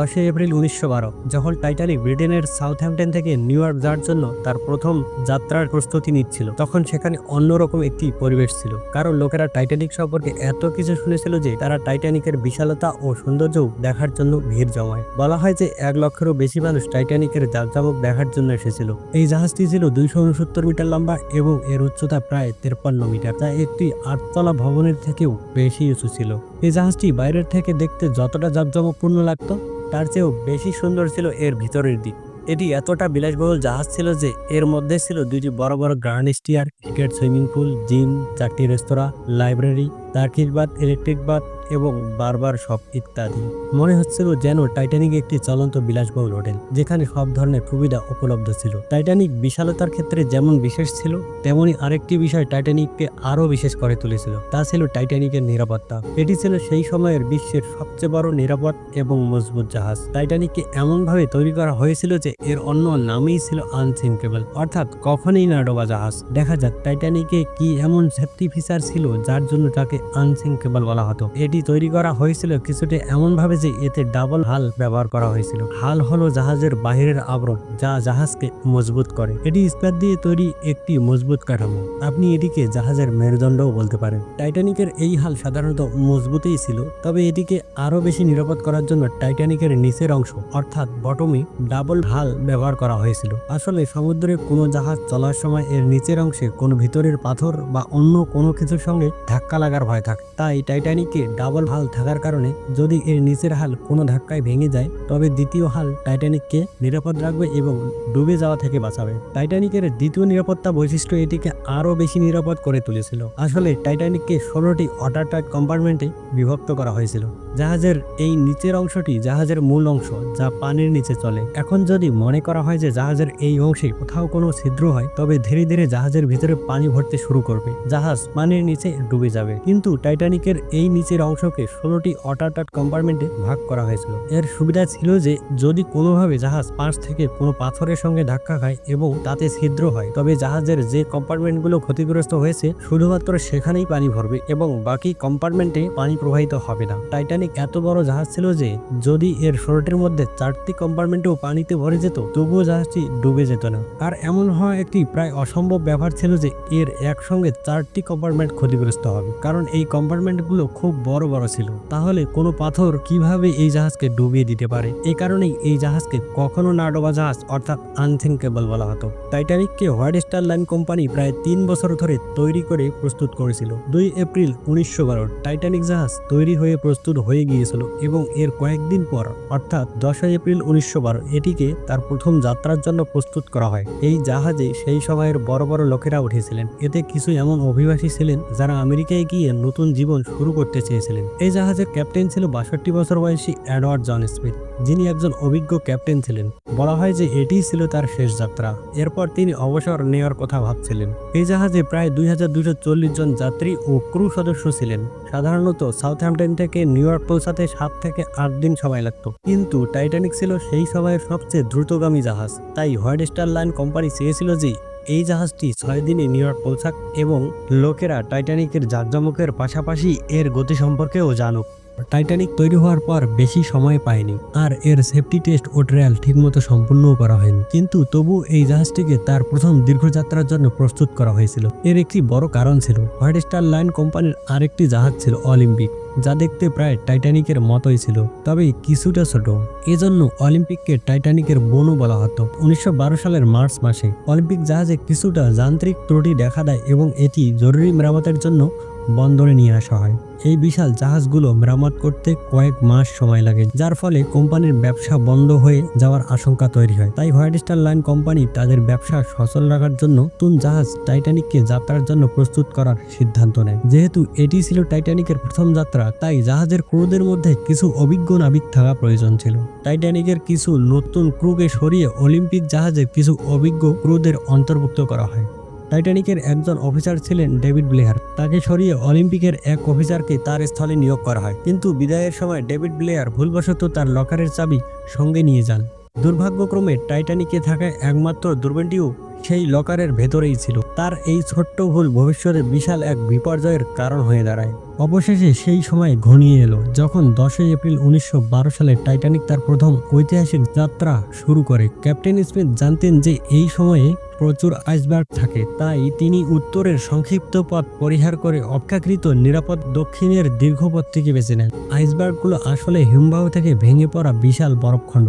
দশই এপ্রিল উনিশশো বারো, যখন টাইটানিক ব্রিটেনের সাউথহ্যাম্পটন থেকে নিউ ইয়র্ক যাওয়ার জন্য তার প্রথম যাত্রার প্রস্তুতি নিচ্ছিল, তখন সেখানে অন্যরকম একটি পরিবেশ ছিল। কারণ লোকেরা টাইটানিক সম্পর্কে এত কিছু শুনেছিল যে তারা টাইটানিকের বিশালতা ও সৌন্দর্য দেখার জন্য ভিড় জমায়। বলা হয় যে এক লক্ষেরও বেশি মানুষ টাইটানিকের জাকজমক দেখার জন্য এসেছিল। এই জাহাজটি ছিল দুইশো উনসত্তর মিটার লম্বা এবং এর উচ্চতা প্রায় তেরপান্ন মিটার, যা একটি আটতলা ভবনের থেকেও বেশি উঁচু ছিল। এই জাহাজটি বাইরের থেকে দেখতে যতটা জাঁকজমকপূর্ণ লাগতো, তার চেয়েও বেশি সুন্দর ছিল এর ভিতরের দিক। এটি এতটা বিলাসবহুল জাহাজ ছিল যে এর মধ্যে ছিল দুইটি বড় বড় grand stair, cricket swimming pool, gym, চারটি রেস্তোরাঁ, library Turkish bath electric bath এবং বারবার শপ ইত্যাদি। মনে হচ্ছিল যেন টাইটানিক একটি চলন্ত বিলাসবহুল হোটেল, যেখানে সব ধরনের সুবিধা উপলব্ধ ছিল। টাইটানিক বিশালতার ক্ষেত্রে যেমন বিশেষ ছিল, তেমনি আরেকটি বিষয় টাইটানিককে আরও বিশেষ করে তুলেছিল, তা ছিল টাইটানিকের নিরাপত্তা। এটি ছিল সেই সময়ের বিশ্বের সবচেয়ে বড় নিরাপদ এবং মজবুত জাহাজ। টাইটানিককে এমনভাবে তৈরি করা হয়েছিল যে এর অন্য নামেই ছিল আনসিঙ্কেবল অর্থাৎ কখনই না ডোবা জাহাজ। দেখা যাক টাইটানিকে কি এমন সেফটি ফিচার ছিল যার জন্য তাকে আনসিঙ্কেবল বলা হতো। এটি তৈরি করা হয়েছিল কিছুটা এমনভাবে যে এতে ডাবল হাল ব্যবহার করা হয়েছিল। হাল হলো জাহাজের বাহিরের আবরণ, যা জাহাজকে মজবুত করে। এটি ইস্পাত দিয়ে তৈরি একটি মজবুত কাঠামো। আপনি এটিকে জাহাজের মেরুদণ্ডও বলতে পারেন। টাইটানিকের এই হাল সাধারণত মজবুতই ছিল, তবে এটিকে আরও বেশি নিরাপদ করার জন্য টাইটানিকের নিচের অংশ, অর্থাৎ বটমে ডাবল হাল ব্যবহার করা হয়েছিল। আসলে সমুদ্রে কোনো জাহাজ চলার সময় এর নিচের অংশে কোনো ভিতরের পাথর বা অন্য কোনো কিছুর সঙ্গে ধাক্কা লাগার ভয় থাকে। তাই টাইটানিকের ডাবল হাল থাকার কারণে যদি এর নিচের হাল কোনো ধাক্কায় ভেঙে যায়, তবে দ্বিতীয় হাল টাইটানিককে নিরাপদ রাখবে এবং ডুবে যাওয়া থেকে বাঁচাবে। টাইটানিকের দ্বিতীয় নিরাপত্তা বৈশিষ্ট্য এটিকে আরও বেশি নিরাপদ করে তুলেছিল। আসলে টাইটানিককে ষোলোটি ওয়াটারটাইট কম্পার্টমেন্টে বিভক্ত করা হয়েছিল। জাহাজের এই নিচের অংশটি জাহাজের মূল অংশ যা পানির নিচে চলে। এখন যদি মনে করা হয় যে জাহাজের এই অংশে কোথাও কোনো ছিদ্র হয়, তবে ধীরে ধীরে জাহাজের ভিতরে পানি ভরতে শুরু করবে। জাহাজ পানির নিচে ডুবে যাবে। কিন্তু টাইটানিকের এই নিচের অংশকে ষোলোটি ওয়াটারটাইট কম্পার্টমেন্টে ভাগ করা হয়েছিল। এর সুবিধা ছিল যে যদি কোনোভাবে জাহাজ পাশ থেকে কোনো পাথরের সঙ্গে ধাক্কা খায় এবং তাতে ছিদ্র হয়, তবে জাহাজের যে কম্পার্টমেন্টগুলো ক্ষতিগ্রস্ত হয়েছে, শুধুমাত্র সেখানেই পানি ভরবে এবং বাকি কম্পার্টমেন্টে পানি প্রবাহিত হবে না। টাইটানিক এত বড় জাহাজ ছিল যে যদি এর ষোলোটির মধ্যে চারটি কম্পার্টমেন্টেও পানিতে ভরে যেত, তবুও জাহাজটি ডুবে যেত না। আর এমন হওয়া একটি প্রায় অসম্ভব ব্যাপার ছিল যে এর একসঙ্গে চারটি কম্পার্টমেন্ট ক্ষতিগ্রস্ত হবে। কারণ এই কম্পার্টমেন্টগুলো খুব বড় বড় ছিল। তাহলে কোনো পাথর কীভাবে এই জাহাজকে ডুবিয়ে দিতে পারে? এই কারণেই এই জাহাজকে কখনো না ডোবা জাহাজ অর্থাৎ আনথিঙ্কেবল বলা হতো। টাইটানিককে হোয়াইট স্টার লাইন কোম্পানি প্রায় তিন বছর ধরে তৈরি করে প্রস্তুত করেছিল। দুই এপ্রিল উনিশশো বারো, টাইটানিক জাহাজ তৈরি হয়ে প্রস্তুত হয়ে গিয়েছিল এবং এর কয়েকদিন পর, অর্থাৎ দশই এপ্রিল উনিশশো বারো, এটিকে তার প্রথম যাত্রার জন্য প্রস্তুত করা হয়। এই জাহাজে সেই সময়ের বড় বড় লোকেরা উঠেছিলেন। এতে কিছু এমন অভিবাসী ছিলেন যারা আমেরিকায় গিয়ে নতুন জীবন শুরু করতে চেয়েছিলেন। এই জাহাজের ক্যাপ্টেন ছিল বাষট্টি বছর বয়সী অ্যাডওয়ার্ড জন স্মিথ, যিনি একজন অভিজ্ঞ ক্যাপ্টেন ছিলেন। বলা হয় যে এটিই ছিল তার শেষ যাত্রা। এরপর তিনি অবসর নেওয়ার কথা ভাবছিলেন। এই জাহাজে প্রায় দুই হাজার দুইশো চল্লিশ জন যাত্রী ও ক্রু সদস্য ছিলেন। সাধারণত সাউথহ্যাম্পটন থেকে নিউ ইয়র্ক পৌঁছাতে সাত থেকে আট দিন সময় লাগত। কিন্তু টাইটানিক ছিল সেই সময়ের সবচেয়ে দ্রুতগামী জাহাজ। তাই হোয়াইট স্টার লাইন কোম্পানি চেয়েছিল যে, এই জাহাজটি ছয় দিনে নিউ ইয়র্ক পৌঁছাক এবং লোকেরা টাইটানিকের জাঁকজমকের পাশাপাশি এর গতি সম্পর্কেও জানুক। টাইটানিক তৈরি হওয়ার পর বেশি সময় পায়নি আর এর সেফটি টেস্ট ও ট্রায়াল ঠিকমতো সম্পূর্ণও করা হয়নি। কিন্তু তবু এই জাহাজটিকে তার প্রথম দীর্ঘযাত্রার জন্য প্রস্তুত করা হয়েছিল। এর একটি বড় কারণ ছিল হোয়াইট স্টার লাইন কোম্পানির আরেকটি জাহাজ ছিল অলিম্পিক যা দেখতে প্রায় টাইটানিকের মতোই ছিল, তবে কিছুটা ছোট। এজন্য অলিম্পিককে টাইটানিকের বনও বলা হতো। উনিশশো বারো সালের মার্চ মাসে অলিম্পিক জাহাজে কিছুটা যান্ত্রিক ত্রুটি দেখা দেয় এবং এটি জরুরি মেরামতের জন্য বন্দরে নিয়ে আসা হয়। এই বিশাল জাহাজগুলো মেরামত করতে কয়েক মাস সময় লাগে, যার ফলে কোম্পানির ব্যবসা বন্ধ হয়ে যাওয়ার আশঙ্কা তৈরি হয়। তাই হোয়াইট স্টার লাইন কোম্পানি তাদের ব্যবসা সচল রাখার জন্য নতুন জাহাজ টাইটানিককে যাত্রার জন্য প্রস্তুত করার সিদ্ধান্ত নেয়। যেহেতু এটি ছিল টাইটানিকের প্রথম যাত্রা, তাই জাহাজের ক্রুদের মধ্যে কিছু অভিজ্ঞ নাবিক থাকা প্রয়োজন ছিল। টাইটানিকের কিছু নতুন ক্রুকে সরিয়ে অলিম্পিক জাহাজে কিছু অভিজ্ঞ ক্রুদের অন্তর্ভুক্ত করা হয়। টাইটানিকের একজন অফিসার ছিলেন ডেভিড ব্লেয়ার। তাকে সরিয়ে অলিম্পিকের এক অফিসারকে তার স্থলে নিয়োগ করা হয়। কিন্তু বিদায়ের সময় ডেভিড ব্লেয়ার ভুলবশত তার লকারের চাবি সঙ্গে নিয়ে যান। দুর্ভাগ্যক্রমে টাইটানিকে থাকা একমাত্র দূরবীনটিও সেই লকারের ভেতরেই ছিল। তার এই ছোট্ট ভুল ভবিষ্যতে বিশাল এক বিপর্যয়ের কারণ হয়ে দাঁড়ায়। অবশেষে সেই সময় ঘনিয়ে এলো, যখন দশই এপ্রিল উনিশশো বারো সালে টাইটানিক তার প্রথম ঐতিহাসিক যাত্রা শুরু করে। ক্যাপ্টেন স্মিথ জানতেন যে এই সময়ে প্রচুর আইসবার্গ থাকে, তাই তিনি উত্তরের সংক্ষিপ্ত পথ পরিহার করে অপেক্ষাকৃত নিরাপদ দক্ষিণের দীর্ঘ পথটিকে বেছে নেন। আইসবার্গগুলো আসলে হিমবাহ থেকে ভেঙে পড়া বিশাল বরফখণ্ড।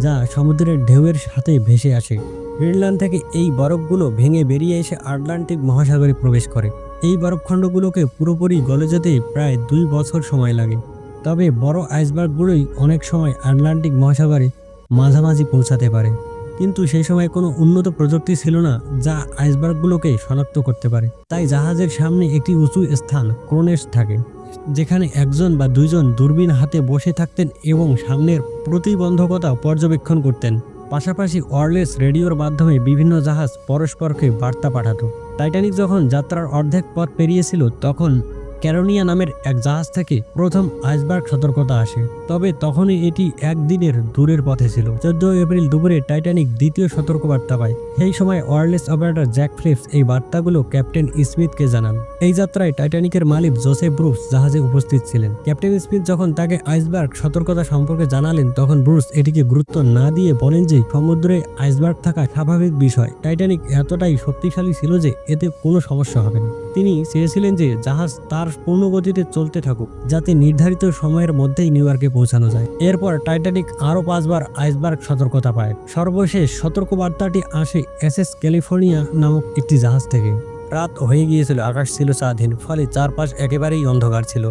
যা সমুদ্রের ঢেউয়ের সাথে ভেসে আসে। গ্রিনল্যান্ড থেকে এই বরফগুলো ভেঙে বেরিয়ে এসে আটলান্টিক মহাসাগরে প্রবেশ করে। এই বরফখণ্ডগুলোকে পুরোপুরি গলে যেতে প্রায় দুই বছর সময় লাগে। তবে বড় আইসবার্গগুলোই অনেক সময় আটলান্টিক মহাসাগরে মাঝামাঝি পৌঁছাতে পারে। কিন্তু সেই সময় কোনো উন্নত প্রযুক্তি ছিল না যা আইসবার্গগুলোকে শনাক্ত করতে পারে। তাই জাহাজের সামনে একটি উঁচু স্থান ক্রোনেস থাকে। যেখানে একজন বা দুইজন দূরবীন হাতে বসে থাকতেন এবং সামনের প্রতিবন্ধকতা পর্যবেক্ষণ করতেন। পাশাপাশি ওয়ারলেস রেডিওর মাধ্যমে বিভিন্ন জাহাজ পরস্পরকে বার্তা পাঠাত। টাইটানিক যখন যাত্রার অর্ধেক পথ পেরিয়েছিল, তখন ক্যারোনিয়া নামের এক জাহাজ থেকে প্রথম আইসবার্গ সতর্কতা আসে। তবে তখনই এটি একদিনের দূরের পথে ছিল। চোদ্দ এপ্রিল দুপুরে টাইটানিক দ্বিতীয় সতর্কবার্তা পায়। সেই সময় ওয়ারলেস অপারেটর জ্যাক ফ্লিপস এই বার্তাগুলো ক্যাপ্টেন স্মিথকে জানান। এই যাত্রায় টাইটানিকের মালিক জোসেফ ব্রুস জাহাজে উপস্থিত ছিলেন। ক্যাপ্টেন স্মিথ যখন তাকে আইসবার্গ সতর্কতা সম্পর্কে জানালেন, তখন ব্রুস এটিকে গুরুত্ব না দিয়ে বলেন যে সমুদ্রে আইসবার্গ থাকা স্বাভাবিক বিষয়। টাইটানিক এতটাই শক্তিশালী ছিল যে এতে কোনো সমস্যা হবে না। তিনি চেয়েছিলেন যে জাহাজ তার পূর্ণ গতিতে চলতে থাকুক, যাতে নির্ধারিত সময়ের মধ্যেই নিউ ইয়র্কে পৌঁছানো যায়। এরপর টাইটানিক আরও পাঁচবার আইসবার্গ সতর্কতা পায়। সর্বশেষ সতর্কবার্তাটি আসে এস এস ক্যালিফোর্নিয়া নামক একটি জাহাজ থেকে। রাত হয়ে গিয়েছিল, আকাশ ছিল স্বাধীন, ফলে চারপাশ একেবারেই অন্ধকার ছিল।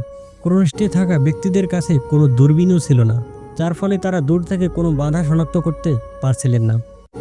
ক্রোনস্টে থাকা ব্যক্তিদের কাছে কোনো দূরবীনও ছিল না, যার ফলে তারা দূর থেকে কোনো বাধা শনাক্ত করতে পারছিলেন না।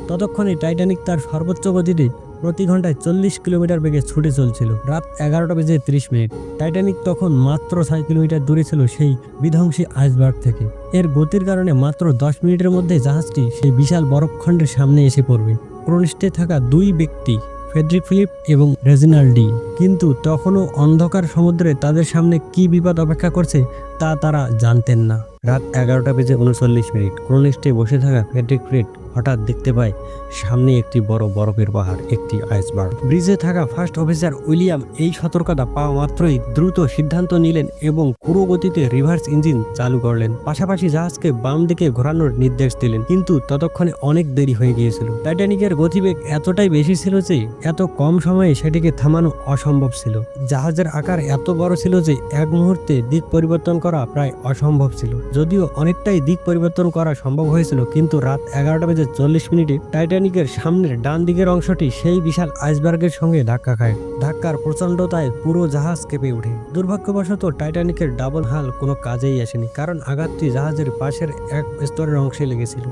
ততক্ষণে টাইটানিক তার সর্বোচ্চ গতিতে প্রতি ঘন্টায় চল্লিশ কিলোমিটার বেগে ছুটে চলছিল। রাত এগারোটা বেজে ত্রিশ মিনিট। টাইটানিক তখন মাত্র ছয় কিলোমিটার দূরে ছিল সেই বিধ্বংসী আইসবার্গ থেকে। এর গতির কারণে মাত্র দশ মিনিটের মধ্যে জাহাজটি সেই বিশাল বরফখণ্ডের সামনে এসে পড়বে। ক্রনিস্টে থাকা দুই ব্যক্তি ফেডরিক ফিলিপ এবং রেজিনাল্ডি। কিন্তু তখনও অন্ধকার সমুদ্রে তাদের সামনে কি বিপদ অপেক্ষা করছে তা তারা জানতেন না। রাত এগারোটা বেজে উনচল্লিশ মিনিট। ক্রোনিস্টে বসে থাকা ফেডরিক ফিলিপ হঠাৎ দেখতে পায় সামনে একটি বড় বরফের পাহাড়, একটি আইসবার্গ। ব্রিজে থাকা ফার্স্ট অফিসার উইলিয়াম এই সতর্কতা পাওয়া মাত্রই দ্রুত সিদ্ধান্ত নিলেন এবং পুরো গতিতে রিভার্স ইঞ্জিন চালু করলেন। পাশাপাশি জাহাজকে বাম দিকে ঘোরানোর নির্দেশ দিলেন, কিন্তু ততক্ষণে অনেক দেরি হয়ে গিয়েছিল। টাইটানিকের গতিবেগ এতটাই বেশি ছিল যে এত কম সময়ে সেটিকে থামানো অসম্ভব। ছিল। জাহাজের আকার এত বড় ছিল যে এক মুহূর্তে দিক পরিবর্তন করা প্রায় অসম্ভব ছিল। যদিও অনেকটাই দিক পরিবর্তন করা সম্ভব হয়েছিল, কিন্তু রাত এগারোটা বেজে চল্লিশ মিনিটে টাইটানিকের সামনের ডান দিকের অংশটি সেই বিশাল আইসবার্গের সঙ্গে ধাক্কা খায়। ধাক্কার প্রচণ্ডতায় পুরো জাহাজ কেঁপে ওঠে। দুর্ভাগ্যবশত টাইটানিকের ডাবল হাল কোনো কাজেই আসেনি, কারণ আঘাতটি জাহাজের পাশের এক স্তরের অংশে লেগেছিল।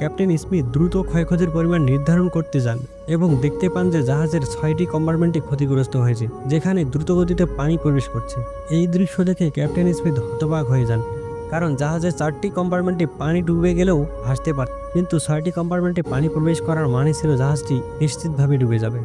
ক্যাপ্টেন স্মিথ দ্রুত ক্ষয়ক্ষতির পরিমাণ নির্ধারণ করতে যান এবং দেখতে পান যে জাহাজের ছয়টি কম্পার্টমেন্টই ক্ষতিগ্রস্ত হয়েছে, যেখানে দ্রুতগতিতে পানি প্রবেশ করছে। এই দৃশ্য দেখে ক্যাপ্টেন স্মিথ হতবাক হয়ে যান, কারণ জাহাজের চারটি কম্পার্টমেন্টে পানি ডুবে গেলেও ভাসতে পারত কিন্তু ছয়টি কম্পার্টমেন্টে পানি প্রবেশ করার মানে ছিল জাহাজটি নিশ্চিতভাবে ডুবে যাবে।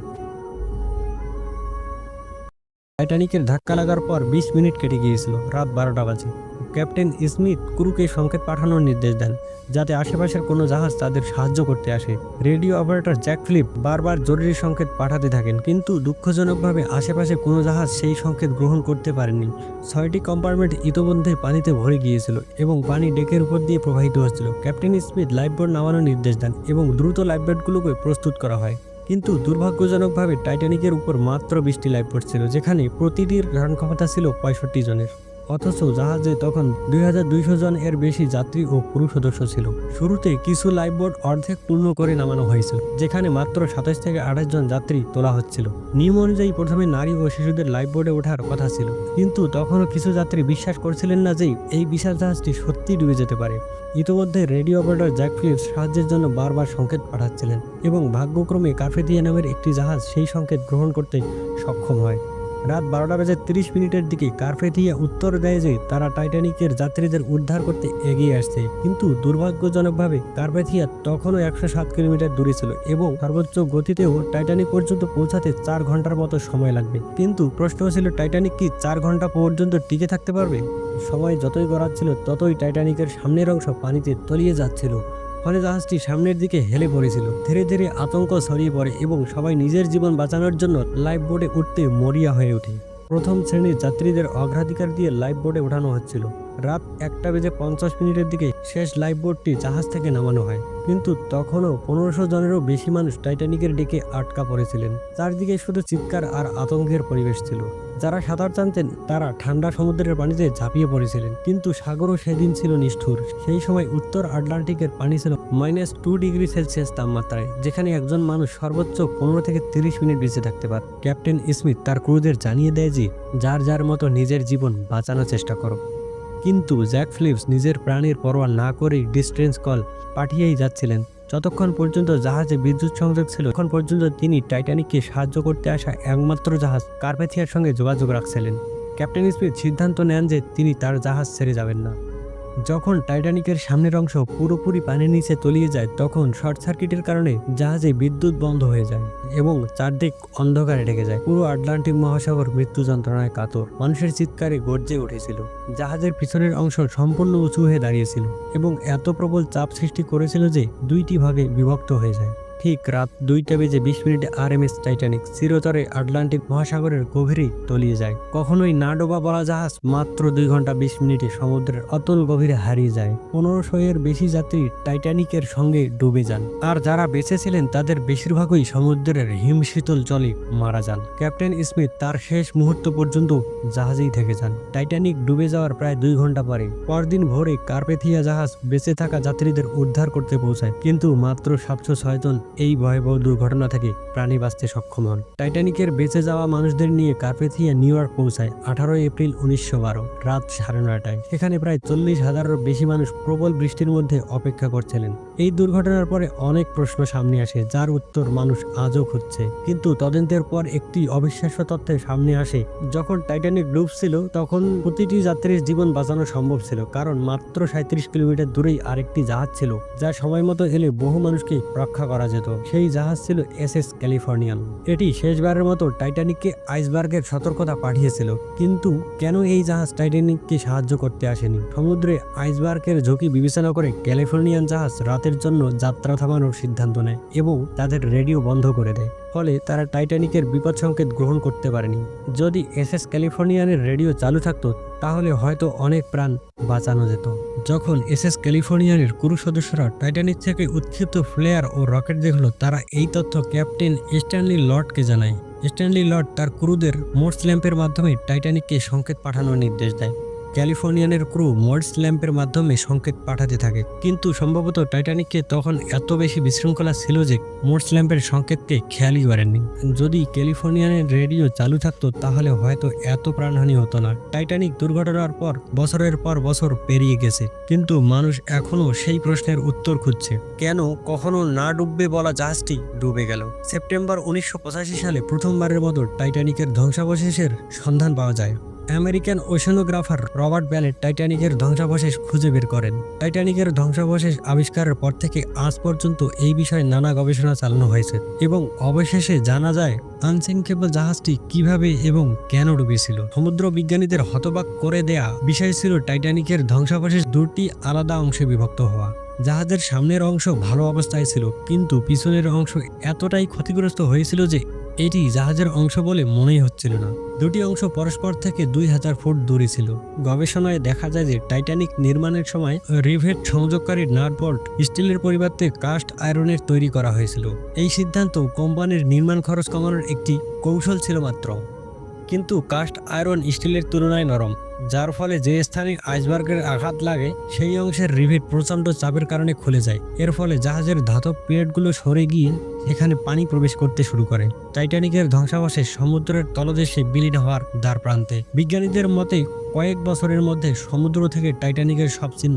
টাইটানিকের ধাক্কা লাগার পর বিশ মিনিট কেটে গিয়েছিল, রাত বারোটা বাজে। ক্যাপ্টেন স্মিথ ক্রুকে সংকেত পাঠানোর নির্দেশ দেন, যাতে আশেপাশের কোনো জাহাজ তাদের সাহায্য করতে আসে। রেডিও অপারেটর জ্যাক ফ্লিপ বারবার জরুরি সংকেত পাঠাতে থাকেন, কিন্তু দুঃখজনকভাবে আশেপাশে কোনো জাহাজ সেই সংকেত গ্রহণ করতে পারেনি। ছয়টি কম্পার্টমেন্ট ইতোমধ্যে পানিতে ভরে গিয়েছিল এবং পানি ডেকের উপর দিয়ে প্রবাহিত হচ্ছিল। ক্যাপ্টেন স্মিথ লাইফবোর্ড নামানোর নির্দেশ দেন এবং দ্রুত লাইফবোর্ডগুলোকে প্রস্তুত করা হয়। কিন্তু দুর্ভাগ্যজনকভাবে টাইটানিকের উপর মাত্র বিশটি লাইফবোট ছিল, যেখানে প্রতিটির ধারণ ক্ষমতা ছিল পঁয়ষট্টি জনের। অথচ জাহাজে তখন দুই হাজার দুইশো জন এর বেশি যাত্রী ও পুরুষ সদস্য ছিল। শুরুতে কিছু লাইফবোট অর্ধেক পূর্ণ করে নামানো হয়েছিল, যেখানে মাত্র সাতাশ থেকে আঠাশ জন যাত্রী তোলা হচ্ছিল। নিয়ম অনুযায়ী প্রথমে নারী ও শিশুদের লাইফবোটে ওঠার কথা ছিল, কিন্তু তখনও কিছু যাত্রী বিশ্বাস করছিলেন না যে এই বিশাল জাহাজটি সত্যি ডুবে যেতে পারে। ইতিমধ্যে রেডিও অপারেটর জ্যাক সাহায্যের জন্য বারবার সংকেত পাঠাচ্ছিলেন এবং ভাগ্যক্রমে কার্ফেদিয়া নামের একটি জাহাজ সেই সংকেত গ্রহণ করতে সক্ষম হয়। রাত বারোটা বেজে তিরিশ মিনিটের দিকে কার্ফেথিয়া উত্তর দেয় যে তারা টাইটানিকের যাত্রীদের উদ্ধার করতে এগিয়ে আসছে। কিন্তু দুর্ভাগ্যজনকভাবে কার্ফেথিয়া তখনও একশো সাত কিলোমিটার দূরে ছিল এবং সর্বোচ্চ গতিতেও টাইটানিক পর্যন্ত পৌঁছাতে চার ঘণ্টার মতো সময় লাগবে। কিন্তু প্রশ্ন ছিল, টাইটানিক কি চার ঘণ্টা পর্যন্ত টিকে থাকতে পারবে? সময় যতই গড়াচ্ছিল, ততই টাইটানিকের সামনের অংশ পানিতে তলিয়ে যাচ্ছিল। ফলে জাহাজটি সামনের দিকে হেলে পড়েছিল। ধীরে ধীরে আতঙ্ক ছড়িয়ে পড়ে এবং সবাই নিজের জীবন বাঁচানোর জন্য লাইফ বোর্ডে উঠতে মরিয়া হয়ে ওঠে। প্রথম শ্রেণির যাত্রীদের অগ্রাধিকার দিয়ে লাইফ বোর্ডে ওঠানো হচ্ছিল। রাত একটা বেজে পঞ্চাশ মিনিটের দিকে শেষ লাইফ বোর্ডটি জাহাজ থেকে নামানো হয়। কিন্তু তখনও পনেরোশো জনেরও বেশি মানুষ টাইটানিকের ডেকে আটকা পড়েছিলেন। চারদিকে শুধু চিৎকার আর আতঙ্কের পরিবেশ ছিল। যারা সাঁতার জানতেন, তারা ঠান্ডা সমুদ্রের পানিতে ঝাঁপিয়ে পড়েছিলেন। কিন্তু সাগরও সেদিন ছিল নিষ্ঠুর। সেই সময় উত্তর আটলান্টিকের পানি ছিল মাইনাস টু ডিগ্রি সেলসিয়াস তাপমাত্রায়, যেখানে একজন মানুষ সর্বোচ্চ পনেরো থেকে তিরিশ মিনিট বেঁচে থাকতে পারে। ক্যাপ্টেন স্মিথ তার ক্রুদের জানিয়ে দেয় যে, যার যার মতো নিজের জীবন বাঁচানোর চেষ্টা করো। কিন্তু জ্যাক ফিলিপস নিজের প্রাণীর পরোয়া না করেই ডিস্টেন্স কল পাঠিয়েই যাচ্ছিলেন। যতক্ষণ পর্যন্ত জাহাজে বিদ্যুৎ সংযোগ ছিল তখন পর্যন্ত তিনি টাইটানিককে সাহায্য করতে আসা একমাত্র জাহাজ কার্পেথিয়ার সঙ্গে যোগাযোগ রাখছিলেন। ক্যাপ্টেন স্মিথ সিদ্ধান্ত নেন যে তিনি তার জাহাজ ছেড়ে যাবেন না। যখন টাইটানিকের সামনের অংশ পুরোপুরি পানির নিচে তলিয়ে যায়, তখন শর্ট সার্কিটের কারণে জাহাজে বিদ্যুৎ বন্ধ হয়ে যায় এবং চারদিক অন্ধকারে ঢেকে যায়। পুরো আটলান্টিক মহাসাগর মৃত্যু যন্ত্রণায় কাতর। মানুষের চিৎকারে গর্জে উঠেছিল। জাহাজের পিছনের অংশ সম্পূর্ণ উঁচু হয়ে দাঁড়িয়েছিল এবং এত প্রবল চাপ সৃষ্টি করেছিল যে দুইটি ভাগে বিভক্ত হয়ে যায়। ঠিক রাত দুইটা বেজে বিশ মিনিটে আর এম এস টাইটানিক চিরতরে আটলান্টিক মহাসাগরের গভীরেই তলিয়ে যায়। কখনোই না ডোবা বলা জাহাজ মাত্র দুই ঘণ্টা বিশ মিনিটে সমুদ্রের অতল গভীরে হারিয়ে যায়। পনেরোশো এর বেশি যাত্রী টাইটানিকের সঙ্গে ডুবে যান। আর যারা বেঁচে ছিলেন, তাদের বেশিরভাগই সমুদ্রের হিমশীতল জলে মারা যান। ক্যাপ্টেন স্মিথ তার শেষ মুহূর্ত পর্যন্ত জাহাজেই থেকে যান। টাইটানিক ডুবে যাওয়ার প্রায় দুই ঘণ্টা পরে পরদিন ভোরে কার্পেথিয়া জাহাজ বেঁচে থাকা যাত্রীদের উদ্ধার করতে পৌঁছায়। কিন্তু মাত্র সাতশো ছয় জন এই ভয়াবহ দুর্ঘটনা থেকে প্রাণী বাঁচতে সক্ষম হন। টাইটানিকের বেঁচে যাওয়া মানুষদের নিয়ে কার্পেথিয়া, নিউ ইয়র্ক পৌঁছায় আঠারোই এপ্রিল উনিশশো বারো, রাত সাড়ে নয়টায়। সেখানে প্রায় চল্লিশ হাজারের বেশি মানুষ প্রবল বৃষ্টির মধ্যে অপেক্ষা করছিলেন। এই দুর্ঘটনার পরে অনেক প্রশ্ন সামনে আসে, যার উত্তর মানুষ আজও খুঁজছে। কিন্তু তদন্তের পর একটি অবিশ্বাস্য তথ্যের সামনে আসে। যখন টাইটানিক ডুবছিল তখন প্রতিটি যাত্রীর জীবন বাঁচানো সম্ভব ছিল, কারণ মাত্র সাঁত্রিশ কিলোমিটার দূরেই আরেকটি জাহাজ ছিল, যা সময় মতো এলে বহু মানুষকে রক্ষা করা যেত। সেই জাহাজ ছিল এস এস ক্যালিফোর্নিয়ান। এটি শেষবারের মতো টাইটানিককে আইসবার্গের সতর্কতা পাঠিয়েছিল, কিন্তু কেন এই জাহাজ টাইটানিককে সাহায্য করতে আসেনি? সমুদ্রে আইসবার্গের ঝুঁকি বিবেচনা করে ক্যালিফোর্নিয়ান জাহাজ রাতের জন্য যাত্রা থামানোর সিদ্ধান্ত নেয় এবং তাদের রেডিও বন্ধ করে দেয়। ফলে তারা টাইটানিকের বিপদ সংকেত গ্রহণ করতে পারেনি। যদি এস এস ক্যালিফোর্নিয়ানের রেডিও চালু থাকতো, তাহলে হয়তো অনেক প্রাণ বাঁচানো যেত। যখন এস এস ক্যালিফোর্নিয়ানের ক্রু সদস্যরা টাইটানিক থেকে উৎক্ষিপ্ত ফ্লেয়ার ও রকেট দেখল, তারা এই তথ্য ক্যাপ্টেন স্ট্যানলি লর্ডকে জানায়। স্ট্যানলি লর্ড তার ক্রুদের মোর্স ল্যাম্পের মাধ্যমে টাইটানিককে সংকেত পাঠানোর নির্দেশ দেয়। ক্যালিফোর্নিয়ানের ক্রু মোর্স ল্যাম্পের মাধ্যমে সংকেত পাঠাতে থাকে। কিন্তু সম্ভবত টাইটানিককে তখন এত বেশি বিশৃঙ্খলা ছিল যে মোর্স ল্যাম্পের সংকেতকে খেয়ালই করেননি। যদি ক্যালিফোর্নিয়ানের রেডিও চালু থাকতো, তাহলে হয়তো এত প্রাণহানি হতো না। টাইটানিক দুর্ঘটনার পর, বছরের পর বছর পেরিয়ে গেছে। কিন্তু মানুষ এখনও সেই প্রশ্নের উত্তর খুঁজছে। কেন কখনো না ডুববে বলা জাহাজটি ডুবে গেল? সেপ্টেম্বর উনিশশো পঁচাশি সালে প্রথমবারের মতো টাইটানিকের ধ্বংসাবশেষের সন্ধান পাওয়া যায়। আমেরিকান ওশানোগ্রাফার রবার্ট ব্যালেট টাইটানিকের ধ্বংসাবশেষ খুঁজে বের করেন। টাইটানিকের ধ্বংসাবশেষ আবিষ্কারের পর থেকে আজ পর্যন্ত এই বিষয়ে নানা গবেষণা চালানো হয়েছে এবং অবশেষে জানা যায়, আনসিঙ্কেবল জাহাজটি কীভাবে এবং কেন ডুবেছিল। সমুদ্র বিজ্ঞানীদের হতবাক করে দেয়া বিষয় ছিল টাইটানিকের ধ্বংসাবশেষ দুটি আলাদা অংশে বিভক্ত হওয়া। জাহাজের সামনের অংশ ভালো অবস্থায় ছিল, কিন্তু পিছনের অংশ এতটাই ক্ষতিগ্রস্ত হয়েছিল যে এটি জাহাজের অংশ বলে মনেই হচ্ছিল না। দুটি অংশ পরস্পর থেকে দুই হাজার ফুট দূরে ছিল। গবেষণায় দেখা যায় যে টাইটানিক নির্মাণের সময় রিভেট সংযোগকারী নাটবোল্ট স্টিলের পরিবর্তে কাস্ট আয়রনের তৈরি করা হয়েছিল। এই সিদ্ধান্ত কোম্পানির নির্মাণ খরচ কমানোর একটি কৌশল ছিল মাত্র। কিন্তু কাস্ট আয়রন স্টিলের তুলনায় নরম। যার ফলে যে স্থানে আইসবার্গের আঘাত লাগে, সেই অংশের রিভিট প্রচণ্ড চাপের কারণে খুলে যায়। এর ফলে জাহাজের ধাতব প্লেটগুলো সরে গিয়ে এখানে পানি প্রবেশ করতে শুরু করে। টাইটানিকের ধ্বংসাবশেষ সমুদ্রের তলদেশে বিলীন হওয়ার দ্বার প্রান্তে। বিজ্ঞানীদের মতে, কয়েক বছরের মধ্যে সমুদ্র থেকে টাইটানিকের সব চিহ্ন